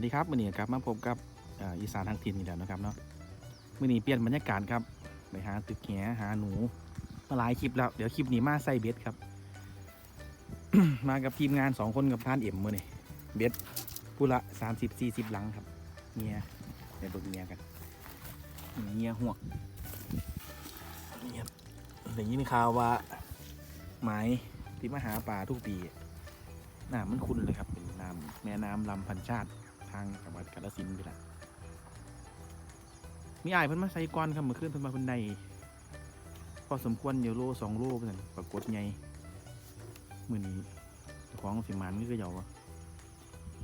วัสดีครับมื่อนี้ครับมาพบกับอีสานทางถิ่นอีกแล้วนะครับเนาะมื่อนี้เปลี่ยนบรรยากาศครับไปหาตึกแหหาหนูมาหลายคลิปแล้ว เดี๋ยวคลิปนี้มาใส่เบ็ดครับ มากับทีมงานสองคนกับพานเอ็มมื่อนี้เบ็ดผู้ละสามสิบสี่สิบลังครับเงียเดี๋ยวเบิกเงียกันเงียห่วงเงียอย่างนี้มีข่าวว่าหมายที่มาหาปลาทุกปีน้ำมันขุ่นเลยครับเป็นน้ำแม่น้ำลำพันชาติ ทางจังหวัดกาฬสินธุ์ไปละมีอายเพิ่นมาใส่ก้อนครับเมื่อคืนเพิ่นมาเพิ่นได้พอสมควรอยู่โลสองโลเพิ่นปรากฏไงมื้อนี้เจ้าของสิหมันนี่ก็เหยาวะ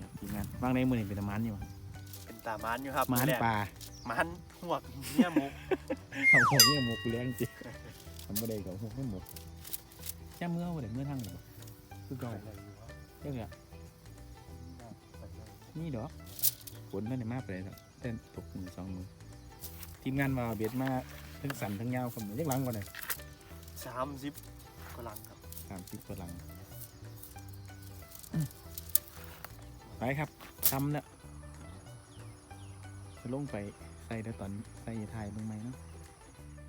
ครับทีมงานบางในมื้อนี้เป็นตะมันอยู่วะเป็นตามันอยู่ครับมันแรกปลามันหวกเนี่ยหมุกเอาหัวเนี่ยหมกกูแรงจริงทำบ่ได้กับหัวไม่หมดแค่เมื่อวันไหนเมื่อทั้งหมดคือเก่าเจ้าเนี่ย นี่ดอกฝนนั่นในมากเลยครับเต้นตกมือสองมือทีมงานมาเบียดมาทั้งสันทั้งยาวคนเรียกหลังก่อนเลยสามสิบกำลังครับสามสิบกว่าหลังไปครับทำเนี่ยจะลงไปใส่ได้ตอนใส่ทายเบางไหมเนาะ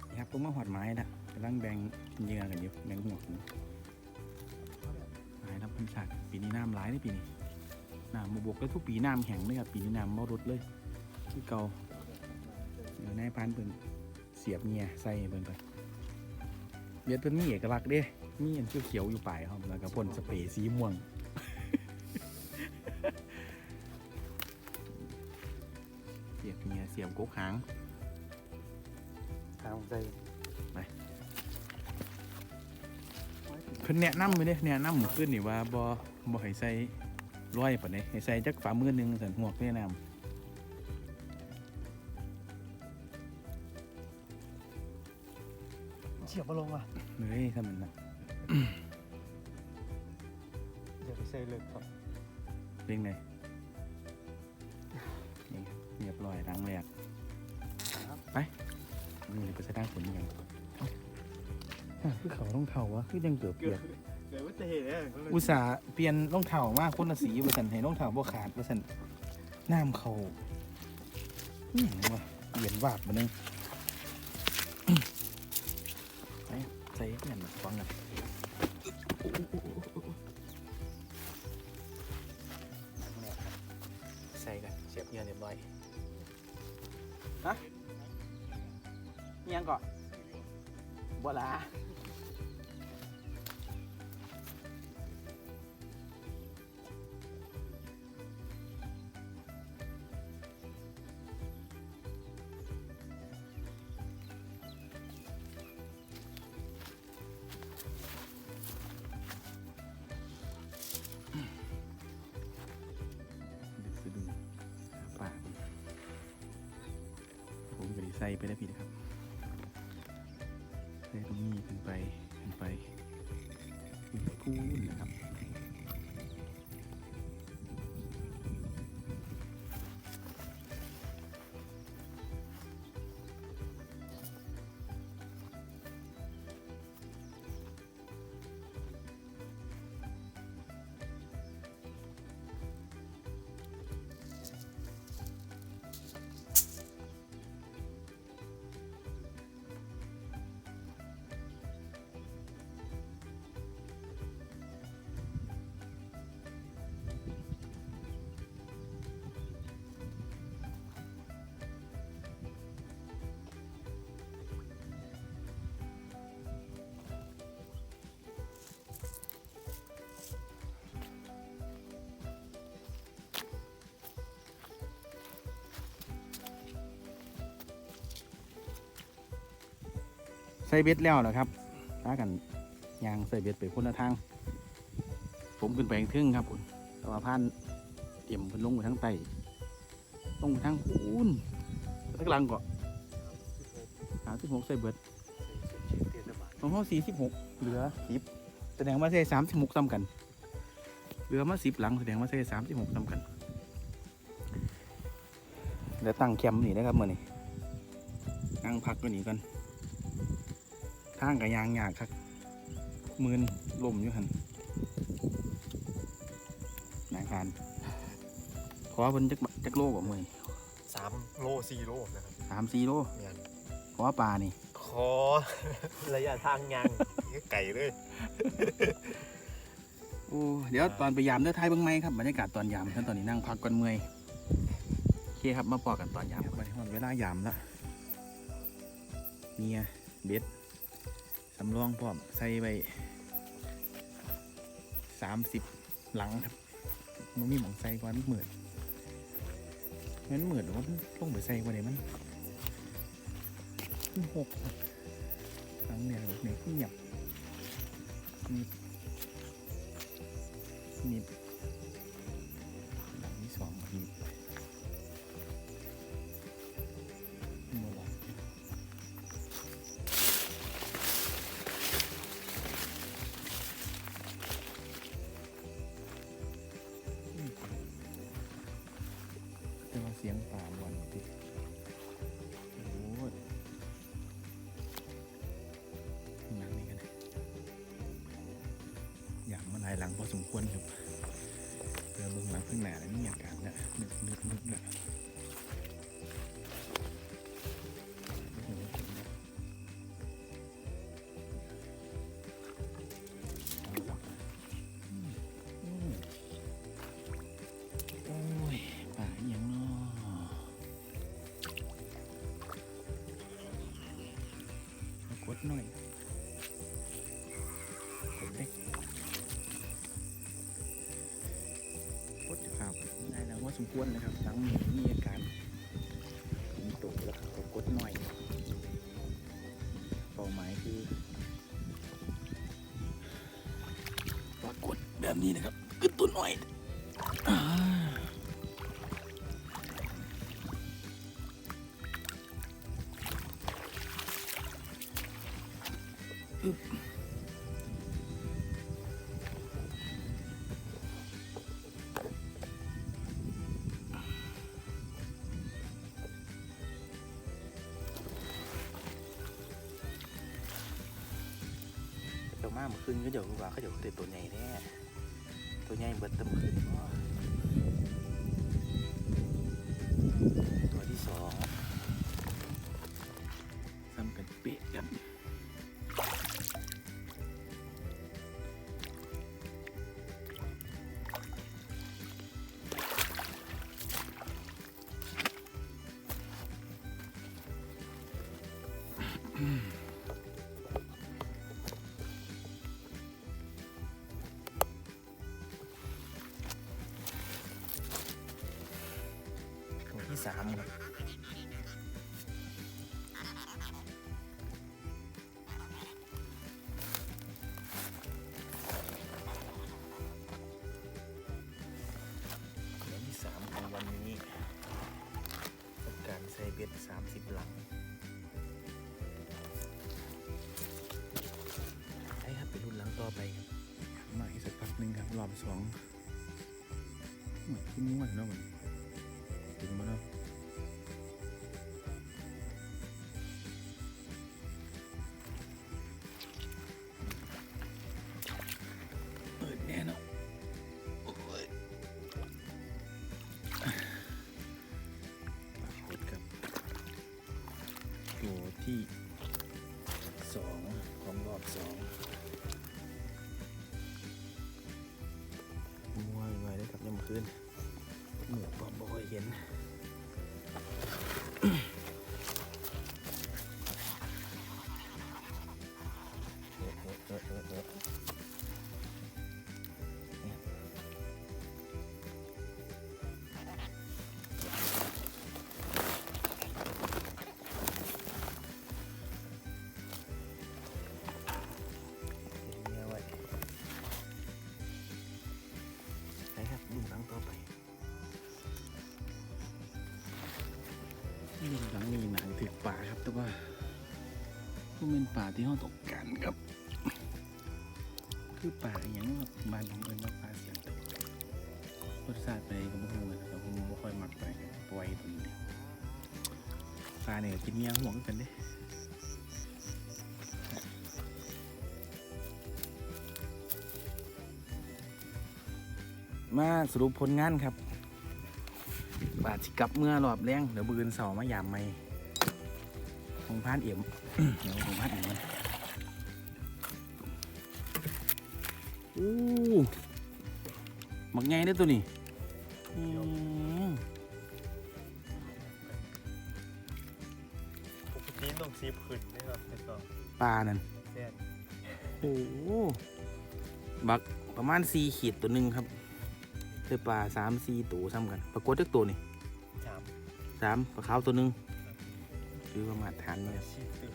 นี่ครับผมมาหอดไม้ละกำลังแบ่งเหยื่อกันอยู่แบ่งหัวกันไม้รับพันฉากปีนี้น้ำร้ายเลยปีนี้ น้ำมาบวกแล้วทุกปีน้ำแข็งเลยครับปีนี้น้ำมอรดเลยที่เก่าเดี๋ยวนายพรานเปิ่นเสียบเหงียใส่เปิ่นไปเบียดเพิ่นมีเอกลักษณ์เด้มีอันเขียวๆอยู่ปลายครับแล้วก็พ่นสเปรย์สีม่วงเสียบเหงียเสียบกกหางทางใจเพิ่นแนะนำไปเด้แนะนำหมู่ขึ้นนี่ว่าบ่บ่ให้ใส่ ร้อยปานใดให้ใส่จักฝ่ามือหนึงสั่นหวกแนะนำเฉียบมาลงอะเฮ้ยทำมันน่ะอย่าไปใส่เลยครับเรื่องไงนี่ครับเรียบร้อยล้างแรกไปนี่ไปใส่ด้านฝนยังเอ้าอะคือเขารองเท้าวะคือยังเกือบเปียก เกิดอุบัติเหตุเนี่ยก็เลยอุตส่าห์เปลี่ยนรองเท้ามากคนละสีว่าสันให้รองเท้าบ่ขาดว่าสันน้ำเขาอืมว่ะเปลี่ยนวาบมานึงไปใส่เงินฟังกันใส่กันเสียบเงินเรียบร้อยฮะยังก่อนบ่ละ ไปได้วพี่นะครับใส่ตรงนี้ขึ้นไปขึ้นไปขึ้นไปพูนนะครับ ใส่เบ็ดแล้วนะครับถ้ากันยางใส่เบ็ดไปคนละทาง ผมขึ้นไปทางทึ่งครับคุณแต่ว่าพานเตรียมเพิ่นลงไปทั้งไตลงไปทั้งคูนทั้งหลังก็สามสิบหกใส่เบ็ดเทศบาลของเขาสี่สิบหกเหลือสิบแสดงว่าใส่สามสิบหกซ้ำกัน เหลือมาสิบหลังแสดงว่าใส่สามสิบหกซ้ำกันเดี๋ยวตั้งแคมป์นี่นะครับเมื่อนี้นั่งพักก็หนีกัน ทางกับยางยากครับมืนลมอยู่หันนายพรานผอเพิ่นจักบะจักโลกว่ามื้อนี้สามโลสี่โลนะครับสามสี่โลเมียนขอปลานี่ ขอ ระยะทางยางไก่เลยโอ้เดี๋ยวตอนไปยามเด้อท้ายเบิ่งไหมครับบรรยากาศตอนยามท่านตอนนี้นั่งพักก่อนเมื่อยโอเคครับมาปอกันตอนยามไปฮอดเวลายามละเนี่ยเบ็ด สำรองพร้อมใส่ไว้สามสิบหลังครับมันมีหมองใส่ก่อนมันเหมือนมันเหมือนหรือว่ามันลงไปใส่ก่อนเลยมันมันหกหลังเนี่ยแบบนี้เงียบนี่นิบ สมควรครับเรื่อลงหลังข้างหนาแล้วมีอาการนะ สมควรเลยครับหลังมีมีอาการมีตกแล้วก็กดหน่อยเป้าหมายคือปรากฏแบบนี้นะครับกึดตัวหน่อยอึ๊บามาเมื่อคืนก็เดี๋ยวว่าเขาเดี๋ยวเขาเด็ดตัวใหญ่แน่ตัวใหญ่เบิดแตะมือคืนตัวที่สองซ้ำกันเป๊ะกันตัว สามครับที่สามของวันนี้กับการใส่เบ็ดสามสิบหลังใช่ครับไปรุ่นหลังต่อไปครับมาอีกสักพักหนึ่งครับรอบสองเหมือนขึ้นม้วนเนาะเหมัน หมูปอมบ่ค่อยเห็น แต่ว่ามันเป็นป่าที่เขาตกกันครับ คือป่าอย่างว่าบ้านของเอิญว่าป่าเสียงตกรสชาติไปก็บ่ฮู้นะครับผมบ่ค่อยมักไปปล่อยตรงนี้ปลาเนี่ยกินเมียห่วงกันเด้มาสรุปผลงานครับบาดสิกลับเมื่อรอบแรงเดี๋ยวบืนเสามายามไม่ ของพานเอี่ยมเดี๋ยวของพานเอี่ยมมันอู้หมักไงได้อตัวนี้อืมปกติต้องซีผืนนะครับแต่ก็ปลานั่นแซ่บโอ้โหบักประมาณสี่ขีดตัวหนึ่งครับเจอปลาสามสี่ตัวซ้ำกันปรากฏเจ้าตัวนี่จามสามปลาขาวตัวหนึ่ง คือประมาณฐานนี่ครับชีพตึก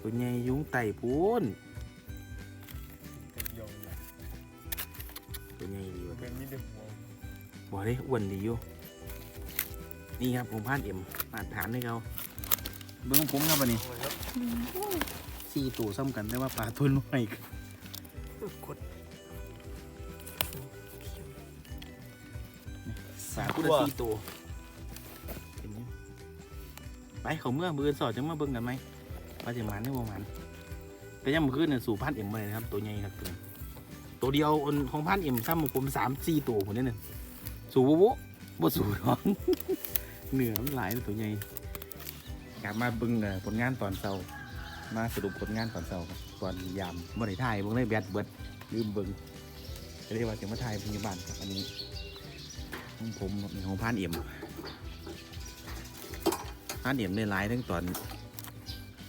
ตัวใหญ่ยุงไต่พูนตึกยองเนี่ยตัวใหญ่ดีมันว่ะเป็นมิดหัวบอกเลยอ้วนดีอยู่นี่ครับผมพานเอ็มมาตรฐานให้เขาเบิ้งของผมครับวันนี้โอ้ยครับสี่ตัวซ้ำกันแต่ว่าปลาตัวน้อยกดปลาคู่ละสี่ตัวเห็นไหม ไปเขาเมื่อมืออนสอดจะมาเบิ้งกันไหมว่าจะหมันหรือบ่มันแต่ยังมือคืนเนี่ยสู่พันเอ็มมาเลยนะครับ ตัวใหญ่ครับตัวตัวเดียวของพันเอ็มซ้ำผมสามสี่ตัวผมเนี่ยหนึ่งสู่บุบุบสู่น้องเหนือมันหลายเลตัวใหญ่กลับมาเบิ้งเอ่อผลงานตอนเช้ามาสรุปผลงานตอนเช้าตอนยามบ่อได้ถ่ายเบิ่งได้แบดเบิดลืมเบิ่งเรียกว่าจะมาถ่ายพยาบาลครับอันนี้ของผมมีของพานเอี่ยม พาเอี่ยมได้หลายทั้งตอน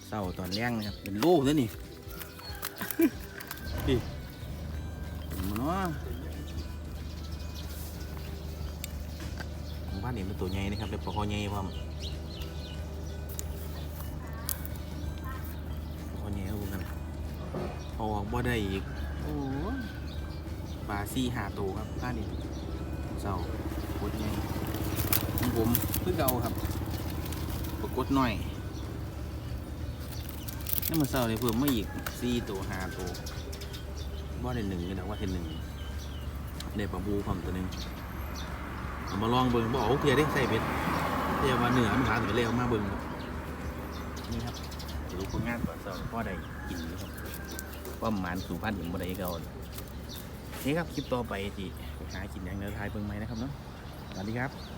เช้าตอนแรงนะครับ เป็นลูกแล้วนี่ดิเห็นมันเนาะของพานเอี่ยมเป็นตัวใหญ่นะครับเป็นปลาคอใหญ่พอมคนนี้เขาบอกกันเอาออกบ่ได้อีกโอ้ปลาซี่หาตัวครับท่านี่เศร้าปวดไงของผมเพิ่งเก่าครับ กฏหน่อยนี่มันเศร้าเลยเพิ่มมาอีกซี่ตัวหาตัวว่าได้หนึ่งนี่นะว่าเห็นหนึ่งได้ปลาบูความตัวหนึ่งเอามาลองเบิ่งบอกโอเคได้ใส่เบ็ดเรียกว่าเหนือมันหาถึงเร็วมาเบิ่งครับนี่ครับจะรู้ผลงานก่อนสอบพ่อได้กินนะครับว่าหมานสู่พันธุ์อย่างบ่ได้ก่านี่ครับคลิปต่อไปที่หากินอย่างเดินทายเบิ่งไหมนะครับเนาะสวัสดีครับ